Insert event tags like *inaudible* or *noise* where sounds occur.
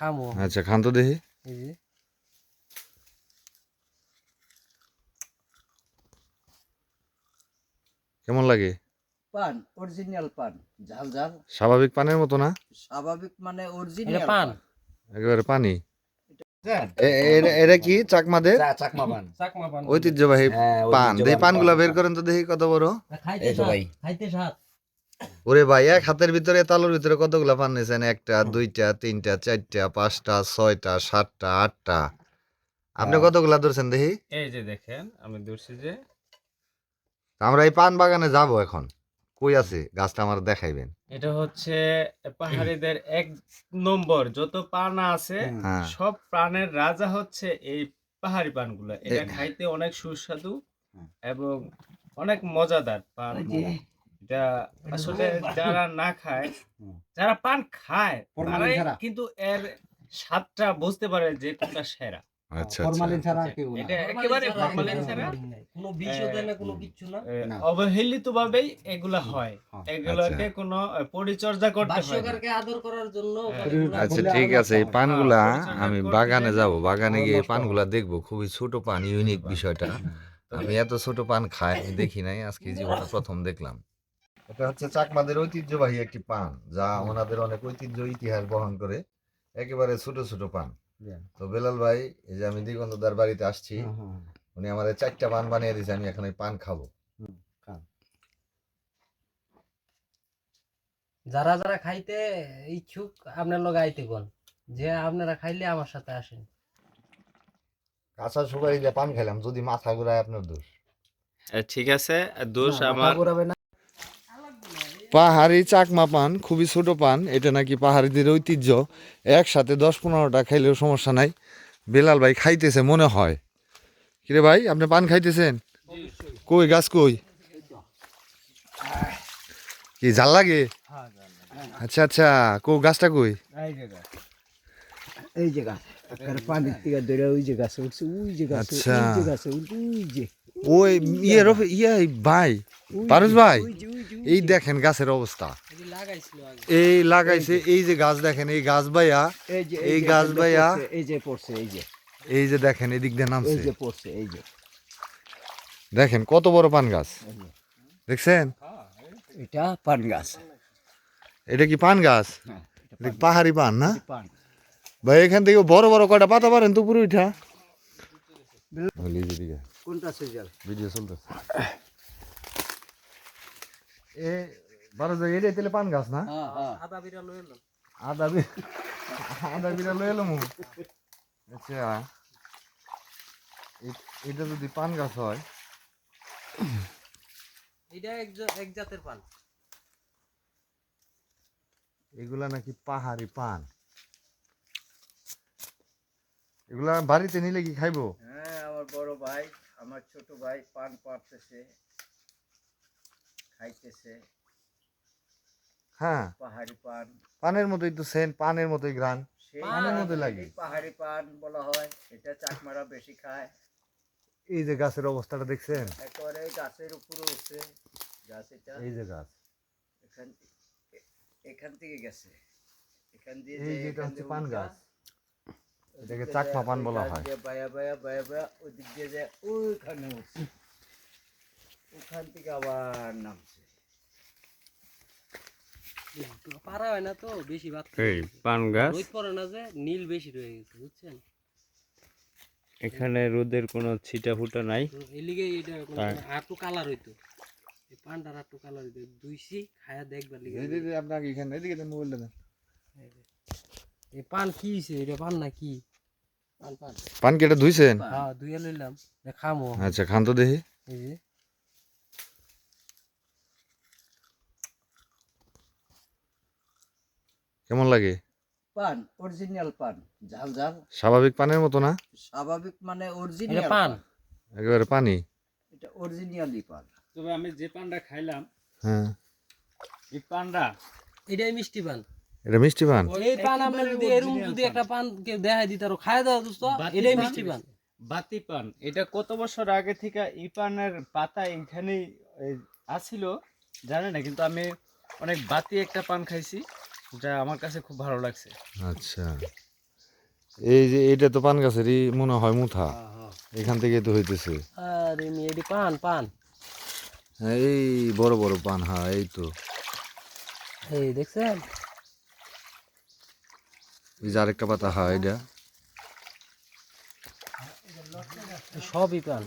খামো। আচ্ছা খান তো দেখি। কেমন লাগে? পান অরিজিনাল পান। ঝাল ঝাল। স্বাভাবিক পানের মতো না? স্বাভাবিক মানে এটা অরিজিনাল পান। একেবারে পানি। এটা কি? চাকমাদের? চাকমা পান। চাকমা পান। ঐতিহ্যবাহী হ্যাঁ, পান। এই পানগুলা বের করেন তো দেখি কত বড়। খাইতে ভাই। খাইতে স্বাদ। ওরে ভাই এক হাতের ভিতরে তালুর ভিতরে কতগুলা পান নিয়েছেন একটা দুইটা তিনটা চারটা পাঁচটা ছয়টা সাতটা আটটা। আপনি হ্যাঁ। কতগুলা ধরছেন দেখি? এই যে দেখেন আমি ধরছি যে আমরা এই পান বাগানে যাব এখন। কই আছে? গাছটা আমার দেখাইবেন। এটা হচ্ছে পাহাড়িদের এক নম্বর। যত পান আছে হ্যাঁ। সব প্রাণের রাজা হচ্ছে এই পাহাড়ি পানগুলো। এটা খাইতে অনেক সুস্বাদু এবং অনেক মজাদার পান। এটা আসলে যারা না *laughs* খায় যারা পান খায় তারাই কিন্তু এর স্বাদটা বুঝতে পারে যে কোনটা সেরা। আচ্ছা আচ্ছা ফরমালিন ছাড়া কেউ এটা একেবারে ফরমালিন ছাড়া কোনো বিষও দেয় না। কোনো কিচ্ছু না। এ, অবহেলিত ভাবেই এগুলা হয়। হ্যাঁ। এগুলোকে কোনো পরিচর্যা করতে হয় ভাষ্যকারকে আদর করার জন্য হ্যাঁ। আচ্ছা ঠিক আছে এই হয়। পানগুলা আমি বাগানে যাব বাগানে গিয়ে পানগুলা দেখব। খুবই ছোট পান ইউনিক বিষয়টা। আমি এত ছোট পান খাই দেখি নাই। আজকে জীবনে প্রথম দেখলাম। এটা হচ্ছে চাকমাদের ঐতিহ্যবাহী একটি পান যা ওনাদের অনেক ঐতিহ্য ইতিহাস বহন করে একেবারে ছোট ছোট পান। তো বেলাল ভাই এই যে আমি দিগন্তদার বাড়িতে আসছি। উনি আমার চারটা পান বানিয়ে দিয়েছে আমি এখন ওই পান খাব। যারা যারা খাইতে ইচ্ছুক আপনার লগে আইতে কোন? যে আপনারা খাইলে আমার সাথে আসেন। কাঁচা সুপারি দিয়ে পান খেলাম যদি মাথা ঘুরায় আপনার দোষ। ঠিক আছে দোষ আমার না। পাহাড়ি চাকমা পান খুবই ছোট পান এটা নাকি পাহাড়িদের ঐতিহ্য। একসাথে দশ পনেরোটা খাইলেও সমস্যা নাই। বেলাল ভাই খাইতেছে মনে হয়। কিরে ভাই আপনি পান খাইতেছেন? কই গাছ কই? কি জাল লাগে? আচ্ছা আচ্ছা কো গাছটা কই? এই যে গাছ। পানির থেকে ধরে ওই যে গাছে উঠছে ওই যে গাছে আচ্ছা। ওই যে গাছে উঠছে ওই যে। ওই ইয়ে রফে ইয়ে ভাই ওই পারুস যে, ভাই ওই যে, ওই যে, ওই এই যে। দেখেন গাছের অবস্থা। এটি লাগাইছিল আগে। এই লাগাইছে এই যে গাছ দেখেন এই গাছ ভাইয়া এই যে এই যে গাছ এখানটা ভাইয়া। পড়ছে, এই যে পড়ছে এই যে। এই যে দেখেন এদিক দিয়ে এই নামছে যে পড়ছে এই যে। দেখেন কত বড় পান গাছ। এই যে। দেখছেন? এটা পান গাছ। এটা কি পান গাছ? হ্যাঁ এটা এটা কি পাহাড়ি পান না? পান। ভাই এখান থেকে বড় বড় কয়টা পাতা পারেন তো পুরো উঠা কোনটা সিজাল ভিডিও চলতেছে। এ বারো জায়গায় এটা তাহলে পান গাছ না? হ্যাঁ হ্যাঁ। আদা বিরা লয়ে এলাম আদা বি আদা বিরা লয়ে এলাম আচ্ছা। এটা যদি পান গাছ হয়? এটা এক এক জাতের পান। এগুলা নাকি পাহাড়ি পান। এগুলা বাড়িতে নিলে কি খাইবো? হ্যাঁ আমার বড় ভাই। আমার ছোট ভাই পান পাড়তেছে খাইতেছে। হ্যাঁ। পাহাড়ি পান। পানের মতোই তো সেন্ট পানের মতোই গ্রান পানের মতো লাগে। পাহাড়ি পান বলা হয় এটা চাকমারা বেশি খায়। এই যে গাছের অবস্থাটা দেখছেন? একেবারে গাছের উপরে উঠছে। গাছ এটা এই যে গাছ। এখান থেকে এখান থেকে গেছে। এখান দিয়ে এই যে যেটা হচ্ছে পান গাছ। এটাকে চাকমা পান বলা হয়। বায়া বায়া বায়া বায়া ওই দিক দিয়ে যায় ওইখানে উঠছে। ওখান থেকে আবার নামছে। পারা হয় না তো বেশি ভাত এই পান গাছ। রোদ পড়ে না যে নীল বেশি রয়ে গেছে বুঝছেন? এখানে রোদের কোনো ছিটা ফুটা নাই। এলিগে এটা কোনো- তাই। আটু কালার হইতো। এই পানটার আটু কালার হইতো। দুইছি খায়া দেখবার লিগে। আপনাকে এখানে এদিকে মোবাইলটা দেন। এই পান কি হইছে? এটা পান না কি? পান কি এটা ধুইছেন? হ্যাঁ দুইয়া লইলাম খামো। আচ্ছা খান তো দেখি। এই যে। কেমন লাগে? পান অরিজিনাল পান ঝাল ঝাল। স্বাভাবিক পানের মতো না? স্বাভাবিক মানে এটা অরিজিনাল পান। একেবারে পানি। এটা অরিজিনালি পান। তবে আমি যে পানটা খাইলাম হ্যাঁ। এই পানটা এটাই মিষ্টি পান। এটা মিষ্টি পান? এই পান আপনি যদি এরকম যদি একটা পান। কেউ দেখাই দিত আর খায় দাও দোস্ত এটাই মিষ্টি পান। বাতি পান এটা কত বছর আগে থেকে এই পানের পাতা এখানেই আছিল জানি না কিন্তু আমি অনেক বাতি একটা পান খাইছি যা আমার কাছে খুব ভালো লাগছে। আচ্ছা। এই যে এটা তো পান গাছেরই মনে হয় মুথা। এখান থেকে তো হইতেছে। আরে মি পান পান। হ্যাঁ, এই বড় বড় পান হ্যাঁ এই তো। এই দেখছেন? এই যে আরেকটা পাতা হ্যাঁ এটা। সবই পান